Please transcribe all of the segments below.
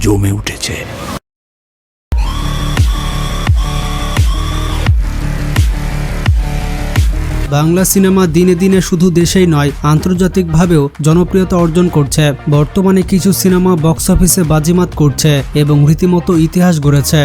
জমে উঠেছে। বাংলা সিনেমা দিনে দিনে শুধু দেশেই নয় আন্তর্জাতিকভাবেও জনপ্রিয়তা অর্জন করছে। বর্তমানে কিছু সিনেমা বক্স অফিসে বাজিমাত করছে এবং রীতিমতো ইতিহাস গড়েছে।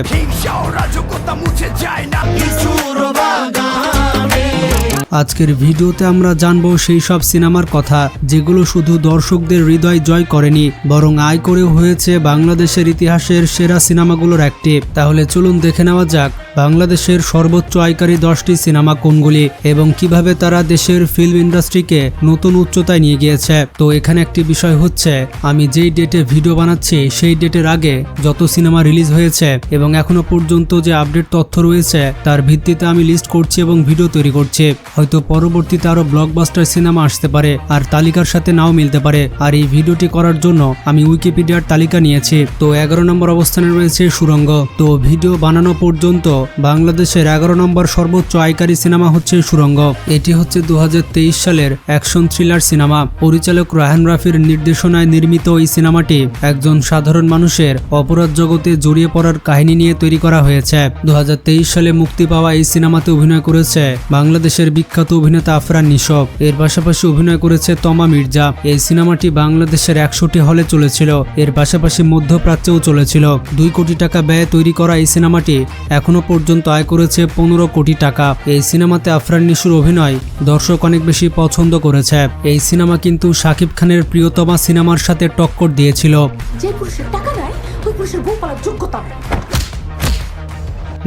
আজকের ভিডিওতে আমরা জানব সেই সব সিনেমার কথা, যেগুলো শুধু দর্শকদের হৃদয় জয় করেনি, বরং আয় করেও হয়েছে বাংলাদেশের ইতিহাসের সেরা সিনেমাগুলোর একটি। তাহলে চলুন দেখে নেওয়া যাক, বাংলাদেশের সর্বোচ্চ আয়কারী দশটি সিনেমা কোনগুলি এবং কীভাবে তারা দেশের ফিল্ম ইন্ডাস্ট্রিকে নতুন উচ্চতায় নিয়ে গিয়েছে। তো এখানে একটি বিষয় হচ্ছে, আমি যেই ডেটে ভিডিও বানাচ্ছি, সেই ডেটের আগে যত সিনেমা রিলিজ হয়েছে এবং এখনও পর্যন্ত যে আপডেট তথ্য রয়েছে, তার ভিত্তিতে আমি লিস্ট করছি এবং ভিডিও তৈরি করছি। হয়তো পরবর্তীতে আরও ব্লকবাস্টার সিনেমা আসতে পারে, আর তালিকার সাথে নাও মিলতে পারে। আর এই ভিডিওটি করার জন্য আমি উইকিপিডিয়ার তালিকা নিয়েছি। তো এগারো নম্বর অবস্থানে রয়েছে সুরঙ্গ। তো ভিডিও বানানো পর্যন্ত বাংলাদেশের এগারো নম্বর সর্বোচ্চ আয়কারী সিনেমা হচ্ছে সুরঙ্গ। এটি হচ্ছে দু হাজার তেইশ সালের অ্যাকশন থ্রিলার সিনেমা পরিচালক রাহান রাফির নির্দেশনায় নির্মিত এই সিনেমাটি একজন সাধারণ মানুষের অপরাধ জগতে জড়িয়ে পড়ার কাহিনী নিয়ে তৈরি করা হয়েছে। দু হাজার তেইশ সালে মুক্তি পাওয়া এই সিনেমাতে অভিনয় করেছে বাংলাদেশের বিখ্যাত অভিনেতা আফরান নিশব এর পাশাপাশি অভিনয় করেছে তমা মির্জা। এই সিনেমাটি বাংলাদেশের একশোটি হলে চলেছিল। এর পাশাপাশি মধ্যপ্রাচ্যেও চলেছিল। দুই কোটি টাকা ব্যয়ে তৈরি করা এই সিনেমাটি এখনও পর্যন্ত আয় করেছে পনেরো কোটি টাকা। এই সিনেমাতে আফরান নিশুর অভিনয় দর্শক অনেক বেশি পছন্দ করেছে। এই সিনেমা কিন্তু শাকিব খানের প্রিয়তমা সিনেমার সাথে টক্কর দিয়েছিল। যে পুরুষের টাকা নাই, ওই পুরুষের যোগ্যতা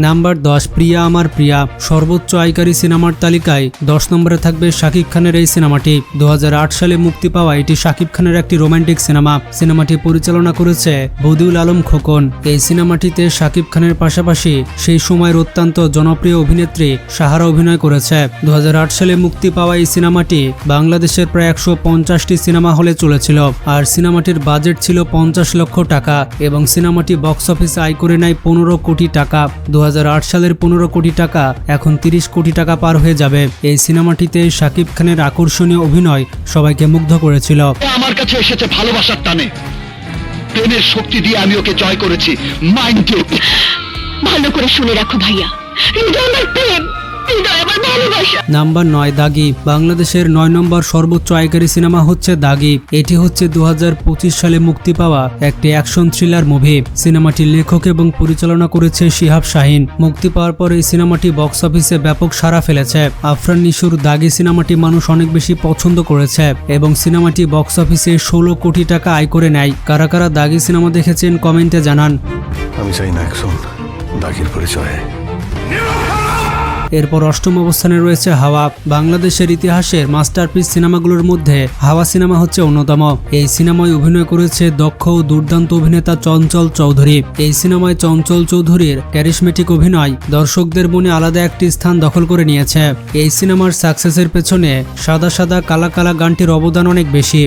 নাম্বার দশ, প্রিয়া আমার প্রিয়া। সর্বোচ্চ আয়কারী সিনেমার তালিকায় দশ নম্বরে থাকবে শাকিব খানের এই সিনেমাটি। দু হাজার আট সালে মুক্তি পাওয়া এটি শাকিব খানের একটি রোমান্টিক সিনেমা। সিনেমাটি পরিচালনা করেছে বদিউল আলম খোকন। এই সিনেমাটিতে শাকিব খানের পাশাপাশি সেই সময়ের অত্যন্ত জনপ্রিয় অভিনেত্রী সাহারা অভিনয় করেছে। দু হাজার আট সালে মুক্তি পাওয়া এই সিনেমাটি বাংলাদেশের প্রায় একশো পঞ্চাশটি সিনেমা হলে চলেছিল। আর সিনেমাটির বাজেট ছিল পঞ্চাশ লক্ষ টাকা এবং সিনেমাটি বক্স অফিসে আয় করে নেয় পনেরো কোটি টাকা। দু সালের পনেরো কোটি টাকা এখন তিরিশ কোটি টাকা পার হয়ে যাবে। এই সিনেমাটিতে শাকিব খানের আকর্ষণীয় অভিনয় সবাইকে মুগ্ধ করেছিল। আমার কাছে এসেছে ভালোবাসার টানে। প্রেমের শক্তি দিয়ে আমি ওকে জয় করেছি। মাইন্ড ভালো করে শুনে রাখো ভাইয়া। কিন্তু আমার প্রেম। নাম্বার নয় দাগি। বাংলাদেশের নয় নম্বর সর্বোচ্চ আয়কারী সিনেমা হচ্ছে দাগি। এটি হচ্ছে দু হাজার পঁচিশ সালে মুক্তি পাওয়া একটি অ্যাকশন থ্রিলার মুভি। সিনেমাটির লেখক এবং পরিচালনা করেছে শিহাব শাহিন। মুক্তি পাওয়ার পর এই সিনেমাটি বক্স অফিসে ব্যাপক সাড়া ফেলেছে। আফরান নিশুর দাগি সিনেমাটি মানুষ অনেক বেশি পছন্দ করেছে এবং সিনেমাটি বক্স অফিসে ষোলো কোটি টাকা আয় করে নেয়। কারা কারা দাগি সিনেমা দেখেছেন কমেন্টে জানান। আমি চাই না দাগির পরিচয়ে। এরপর অষ্টম অবস্থানে রয়েছে হাওয়া। বাংলাদেশের ইতিহাসের মাস্টারপিস সিনেমাগুলোর মধ্যে হাওয়া সিনেমা হচ্ছে অন্যতম। এই সিনেমায় অভিনয় করেছে দক্ষ ও দুর্দান্ত অভিনেতা চঞ্চল চৌধুরী। এই সিনেমায় চঞ্চল চৌধুরীর ক্যারিসমেটিক অভিনয় দর্শকদের মনে আলাদা একটি স্থান দখল করে নিয়েছে। এই সিনেমার সাকসেসের পেছনে সাদা সাদা কালা কালা গানটির অবদান অনেক বেশি।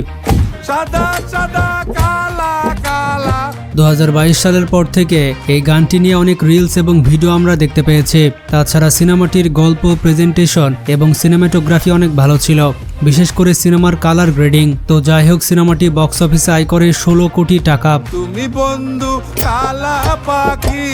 দু হাজার বাইশ সালের পর থেকে এই গানটি নিয়ে অনেক রিলস এবং ভিডিও আমরা দেখতে পেয়েছি। তাছাড়া সিনেমাটির গল্প প্রেজেন্টেশন এবং সিনেমাটোগ্রাফি অনেক ভালো ছিল। বিশেষ করে সিনেমার কালার গ্রেডিং তো যাই হোক, সিনেমাটি বক্স অফিসে আয় করে ষোলো কোটি টাকা। তুমি বন্ধু, কালা পাখি।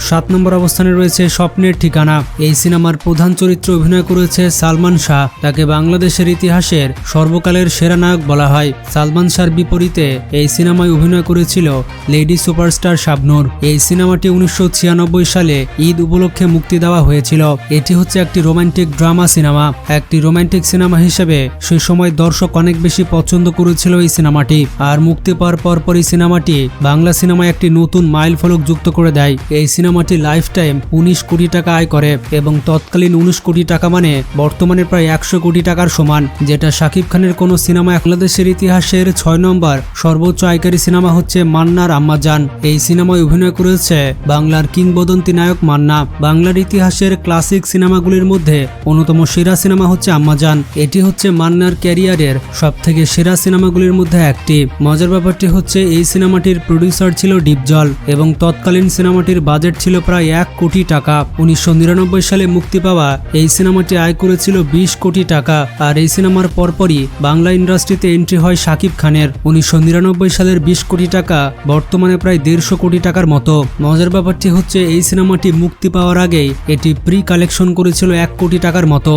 সাত নম্বর অবস্থানে রয়েছে স্বপ্নের ঠিকানা। এই সিনেমার প্রধান চরিত্রে অভিনয় করেছে সালমান শাহ। তাকে বাংলাদেশের ইতিহাসের সর্বকালের সেরা নায়ক বলা হয়। সালমান শাহর বিপরীতে এই সিনেমায় অভিনয় করেছিল লেডি সুপারস্টার শাবনূর। এই সিনেমাটি উনিশশো ছিয়ানব্বই সালে ঈদ উপলক্ষে মুক্তি দেওয়া হয়েছিল। এটি হচ্ছে একটি রোমান্টিক ড্রামা সিনেমা। একটি রোমান্টিক সিনেমা হিসেবে সে সময় দর্শক অনেক বেশি পছন্দ করেছিল এই সিনেমাটি। আর মুক্তি পাওয়ার পর পর সিনেমাটি বাংলা সিনেমায় একটি নতুন মাইল ফলক যুক্ত করে দেয়। এই সিনেমাটি লাইফ টাইম উনিশ কোটি টাকা আয় করে এবং তৎকালীন উনিশ কোটি টাকা মানে বর্তমানে প্রায় একশো কোটি টাকার সমান, যেটা শাকিব খানের কোনো সিনেমা বাংলাদেশের ইতিহাসের ছয় নম্বর সর্বোচ্চ আয়কারী সিনেমা হচ্ছে মান্নার আম্মাজান। এই সিনেমায় অভিনয় করেছে বাংলার কিংবদন্তি নায়ক মান্না। বাংলার ইতিহাসের ক্লাসিক সিনেমাগুলির মধ্যে অন্যতম সেরা সিনেমা হচ্ছে আম্মাজান। এটি হচ্ছে মান্নার ক্যারিয়ারের সব থেকে সেরা সিনেমাগুলির মধ্যে একটি। মজার ব্যাপারটি হচ্ছে, এই সিনেমাটির প্রডিউসার ছিল ডিপজল উজ্জ্বল এবং তৎকালীন সিনেমাটির বাজেট ছিল প্রায় এক কোটি টাকা। উনিশশো নিরানব্বই সালে মুক্তি পাওয়া এই সিনেমাটি আয় করেছিল বিশ কোটি টাকা আর এই সিনেমার পরপরই বাংলা ইন্ডাস্ট্রিতে এন্ট্রি হয় শাকিব খানের। উনিশশো নিরানব্বই সালের বিশ কোটি টাকা বর্তমানে প্রায় দেড়শো কোটি টাকার মতো। মজার ব্যাপারটি হচ্ছে এই সিনেমাটি মুক্তি পাওয়ার আগেই এটি প্রি কালেকশন করেছিল এক কোটি টাকার মতো।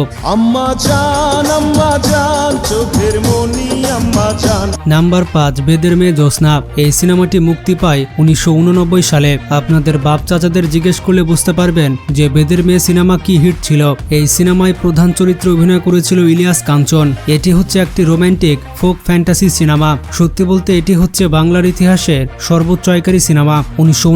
নাম্বার পাঁচ বেদের মেয়ে জ্যোৎস্না এই সিনেমাটি মুক্তি পায় উনিশশো সালে আপনাদের বাপ চাচাদের জিজ্ঞেস করলে বুঝতে পারবেন যে বেদের মেয়ে সিনেমা কি হিট ছিল। এই সিনেমায় প্রধান চরিত্রে অভিনয় করেছিল ইলিয়াস কাঞ্চন। এটি হচ্ছে একটি রোম্যান্টিক ফোক ফ্যান্টাসি সিনেমা। সত্যি বলতে এটি হচ্ছে বাংলার ইতিহাসের সর্বোচ্চ আয়কারী সিনেমা। উনিশশো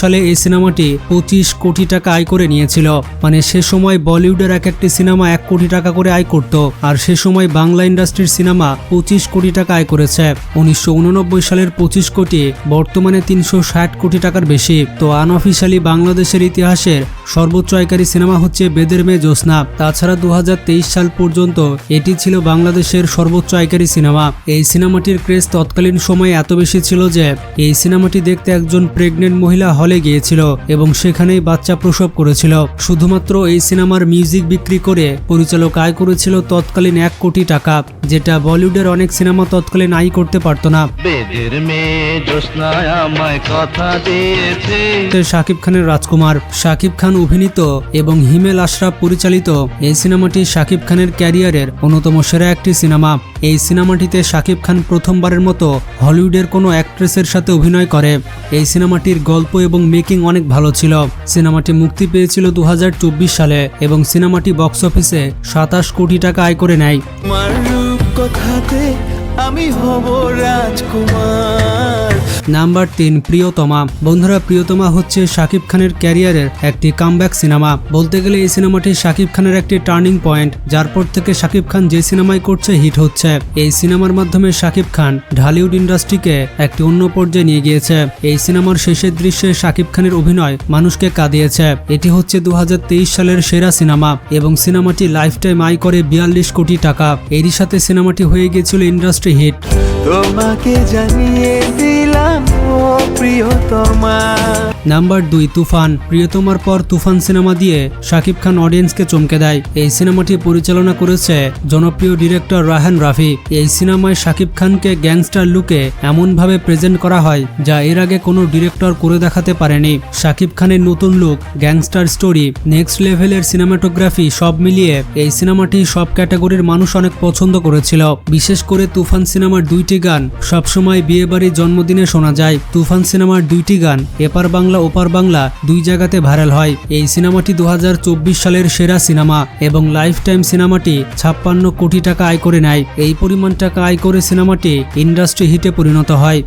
সালে এই সিনেমাটি পঁচিশ কোটি টাকা আয় করে নিয়েছিল। মানে সে সময় বলিউডের এক একটি সিনেমা এক কোটি টাকা করে আয় করত, আর সে সময় বাংলা ইন্ডাস্ট্রির সিনেমা পঁচিশ কোটি টাকা আয় করেছে। উনিশশো উননব্বই সালের পঁচিশ কোটি বর্তমানে তিনশো ষাট কোটি টাকার বেশি। তো আনঅফিসিয়ালি বাংলাদেশের ইতিহাসের সর্বোচ্চ আয়কারী সিনেমা হচ্ছে বেদের মেয়ে জ্যোৎস্না। তাছাড়া দু হাজার তেইশ সাল পর্যন্ত এটি ছিল বাংলাদেশের সর্বোচ্চ আয়কারী সিনেমা। এই সিনেমাটির ক্রেজ তৎকালীন সময়ে এত বেশি ছিল যে, এই সিনেমাটি দেখতে একজন প্রেগনেন্ট মহিলা হলে গিয়েছিল এবং সেখানেই বাচ্চা প্রসব করেছিল। শুধুমাত্র এই সিনেমার মিউজিক বিক্রি করে পরিচালক আয় করেছিল তৎকালীন এক কোটি টাকা, যেটা বলিউডের অনেক সিনেমা তৎকালীন আয় করতে পারতো না। কথা দিয়েছে। শাকিব খানের রাজকুমার শাকিব খান অভিনীত এবং হিমেল আশরাফ পরিচালিত এই সিনেমাটি শাকিব খানের ক্যারিয়ারের অন্যতম সেরা একটি সিনেমা। এই সিনেমাটিতে শাকিব খান প্রথমবারের মতো হলিউডের কোনো অ্যাক্ট্রেসের সাথে অভিনয় করে। এই সিনেমাটির গল্প এবং মেকিং অনেক ভালো ছিল। সিনেমাটি মুক্তি পেয়েছিল দু হাজার চব্বিশ সালে এবং সিনেমাটি বক্স অফিসে সাতাশ কোটি টাকা আয় করে নেয়। কথাতে আমি হব রাজকুমার। নাম্বার তিন প্রিয়তমা। বন্ধুরা, প্রিয়তমা হচ্ছে শাকিব খানের ক্যারিয়ারের একটি কামব্যাক সিনেমা। বলতে গেলে এই সিনেমাটি শাকিব খানের একটি টার্নিং পয়েন্ট, যার পর থেকে শাকিব খান যে সিনেমায় করছে হিট হচ্ছে। এই সিনেমার মাধ্যমে শাকিব খান ঢালিউড ইন্ডাস্ট্রিকে একটি অন্য পর্যায়ে নিয়ে গিয়েছে। এই সিনেমার শেষের দৃশ্যে শাকিব খানের অভিনয় মানুষকে কাঁদিয়েছে। এটি হচ্ছে দু হাজার তেইশ সালের সেরা সিনেমা এবং সিনেমাটি লাইফ টাইম আয় করে বিয়াল্লিশ কোটি টাকা। এরই সাথে সিনেমাটি হয়ে গিয়েছিল ইন্ডাস্ট্রি হিট। তোমাকে জানিয়ে নাম্বার দুই, তুফান। প্রিয়তমার পর তুফান সিনেমা দিয়ে শাকিব খান অডিয়েন্সকে চমকে দেয়। এই সিনেমাটি পরিচালনা করেছে জনপ্রিয় ডিরেক্টর রাহান রাফি। এই সিনেমায় শাকিব খানকে গ্যাংস্টার লুকে এমনভাবে প্রেজেন্ট করা হয়, যা এর আগে কোনো ডিরেক্টর করে দেখাতে পারেনি। শাকিব খানের নতুন লুক, গ্যাংস্টার স্টোরি, নেক্সট লেভেলের সিনেমাটোগ্রাফি সব মিলিয়ে এই সিনেমাটি সব ক্যাটাগরির মানুষ অনেক পছন্দ করেছিল। বিশেষ করে তুফান সিনেমার দুইটি গান সবসময় বিয়েবাড়ির জন্মদিনে শোনা যায়। তুফান সিনেমার দুইটি গান, এপার বাংলা, ওপার বাংলা, দুই জায়গাতে ভাইরাল হয়। এই সিনেমাটি দু হাজার চব্বিশ সালের সেরা সিনেমা এবং লাইফ টাইম সিনেমাটি ছাপ্পান্ন কোটি টাকা আয় করে নেয়। এই পরিমাণ টাকা আয় করে সিনেমাটি ইন্ডাস্ট্রি হিটে পরিণত হয়।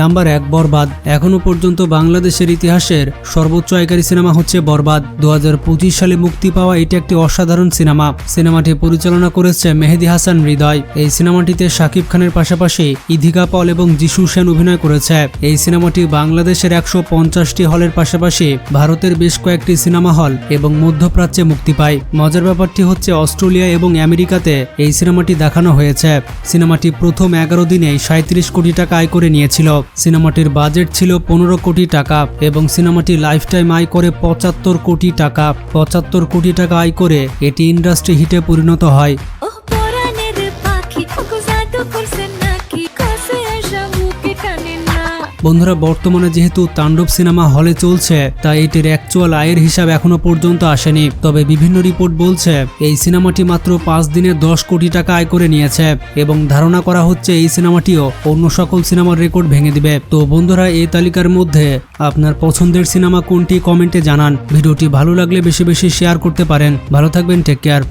নাম্বার এক, বরবাদ। এখনও পর্যন্ত বাংলাদেশের ইতিহাসের সর্বোচ্চ আয়কারী সিনেমা হচ্ছে বরবাদ। দু হাজার পঁচিশ সালে মুক্তি পাওয়া এটি একটি অসাধারণ সিনেমা। সিনেমাটি পরিচালনা করেছে মেহেদি হাসান হৃদয়। এই সিনেমাটিতে শাকিব খানের পাশাপাশি ইধিকা পল এবং যিশু সেন অভিনয় করেছে। এই সিনেমাটি বাংলাদেশের একশো পঞ্চাশটি হলের পাশাপাশি ভারতের বেশ কয়েকটি সিনেমা হল এবং মধ্যপ্রাচ্যে মুক্তি পায়। মজার ব্যাপারটি হচ্ছে অস্ট্রেলিয়া এবং আমেরিকাতে এই সিনেমাটি দেখানো হয়েছে। সিনেমাটি প্রথম এগারো দিনেই সাঁত্রিশ কোটি টাকা আয় করে নিয়েছিল। সিনেমাটির বাজেট ছিল পনেরো কোটি টাকা এবং সিনেমাটি লাইফ টাইম আয় করে পঁচাত্তর কোটি টাকা। পঁচাত্তর কোটি টাকা আয় করে এটি ইন্ডাস্ট্রি হিটে পরিণত হয়। বন্ধুরা, বর্তমানে যেহেতু তাণ্ডব সিনেমা হলে চলছে, তাই এটির অ্যাকচুয়াল আয়ের হিসাব এখনও পর্যন্ত আসেনি। তবে বিভিন্ন রিপোর্ট বলছে, এই সিনেমাটি মাত্র পাঁচ দিনে দশ কোটি টাকা আয় করে নিয়েছে এবং ধারণা করা হচ্ছে এই সিনেমাটিও অন্য সকল সিনেমার রেকর্ড ভেঙে দিবে। তো বন্ধুরা এই তালিকার মধ্যে আপনার পছন্দের সিনেমা কোনটি কমেন্টে জানান। ভিডিওটি ভালো লাগলে বেশি বেশি শেয়ার করতে পারেন। ভালো থাকবেন টেক কেয়ার